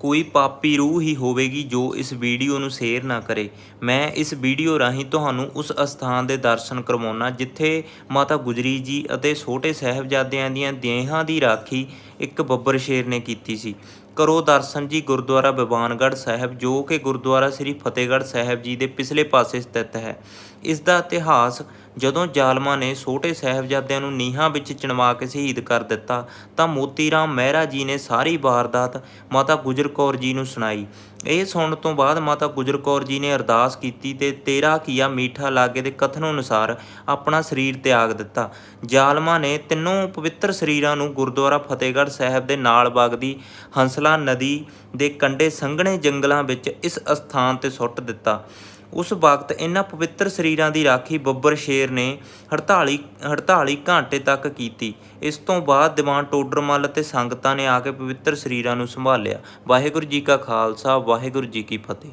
ਕੋਈ ਪਾਪੀ ਰੂਹ ਹੀ ਹੋਵੇਗੀ ਜੋ ਇਸ ਵੀਡੀਓ ਨੂੰ ਸ਼ੇਅਰ ਨਾ ਕਰੇ। ਮੈਂ ਇਸ ਵੀਡੀਓ ਰਾਹੀਂ ਤੁਹਾਨੂੰ ਉਸ ਅਸਥਾਨ ਦੇ ਦਰਸ਼ਨ ਕਰਵਾਉਣਾ, ਜਿੱਥੇ ਮਾਤਾ ਗੁਜਰੀ ਜੀ ਅਤੇ ਛੋਟੇ ਸਾਹਿਬਜ਼ਾਦਿਆਂ ਦੀਆਂ ਦੇਹਾਂ ਦੀ ਰਾਖੀ ਇੱਕ ਬੱਬਰ ਸ਼ੇਰ ਨੇ ਕੀਤੀ ਸੀ। ਕਰੋ ਦਰਸ਼ਨ ਜੀ, ਗੁਰਦੁਆਰਾ ਬਿਵਾਨਗੜ੍ਹ ਸਾਹਿਬ, ਜੋ ਕਿ ਗੁਰਦੁਆਰਾ ਸ੍ਰੀ ਫਤਿਹਗੜ੍ਹ ਸਾਹਿਬ ਜੀ ਦੇ ਪਿਛਲੇ ਪਾਸੇ ਸਥਿਤ ਹੈ। ਇਸ ਦਾ ਇਤਿਹਾਸ ਜਦੋਂ ਜ਼ਾਲਮਾਂ ਨੇ ਛੋਟੇ ਸਾਹਿਬਜ਼ਾਦਿਆਂ ਨੂੰ ਨੀਹਾਂ ਵਿੱਚ ਚਿਣਵਾ ਕੇ ਸ਼ਹੀਦ ਕਰ ਦਿੱਤਾ, ਤਾਂ ਮੋਤੀ ਰਾਮ ਮਹਿਰਾ ਜੀ ਨੇ ਸਾਰੀ ਵਾਰਦਾਤ ਮਾਤਾ ਗੁਜਰ ਕੌਰ ਜੀ ਨੂੰ ਸੁਣਾਈ। ਇਹ ਸੁਣਨ ਤੋਂ ਬਾਅਦ ਮਾਤਾ ਗੁਜਰ ਕੌਰ ਜੀ ਨੇ ਅਰਦਾਸ ਕੀਤੀ ਤੇ ਤੇਰਾ ਕੀਆ ਮੀਠਾ ਲਾਗੇ ਦੇ ਕਥਨ ਅਨੁਸਾਰ ਆਪਣਾ ਸਰੀਰ ਤਿਆਗ ਦਿੱਤਾ। ਜ਼ਾਲਮਾਂ ਨੇ ਤਿੰਨੋਂ ਪਵਿੱਤਰ ਸਰੀਰਾਂ ਨੂੰ ਗੁਰਦੁਆਰਾ ਫਤਿਹਗੜ੍ਹ ਸਾਹਿਬ ਦੇ ਨਾਲ ਵਗਦੀ ਹੰਸਲਾ ਨਦੀ ਦੇ ਕੰਢੇ ਸੰਘਣੇ ਜੰਗਲਾਂ ਵਿੱਚ ਇਸ ਅਸਥਾਨ ਤੇ ਸੁੱਟ ਦਿੱਤਾ। ਉਸ ਵਕਤ ਇਹਨਾਂ ਪਵਿੱਤਰ ਸਰੀਰਾਂ ਦੀ ਰਾਖੀ ਬੱਬਰ ਸ਼ੇਰ ਨੇ 48 48 ਘੰਟੇ ਤੱਕ ਕੀਤੀ। ਇਸ ਤੋਂ ਬਾਅਦ ਦੀਵਾਨ ਟੋਡਰਮੱਲ ਅਤੇ ਸੰਗਤਾਂ ਨੇ ਆ ਕੇ ਪਵਿੱਤਰ ਸਰੀਰਾਂ ਨੂੰ ਸੰਭਾਲਿਆ। ਵਾਹਿਗੁਰੂ ਜੀ ਕਾ ਖਾਲਸਾ, ਵਾਹਿਗੁਰੂ ਜੀ ਕੀ ਫਤਿਹ।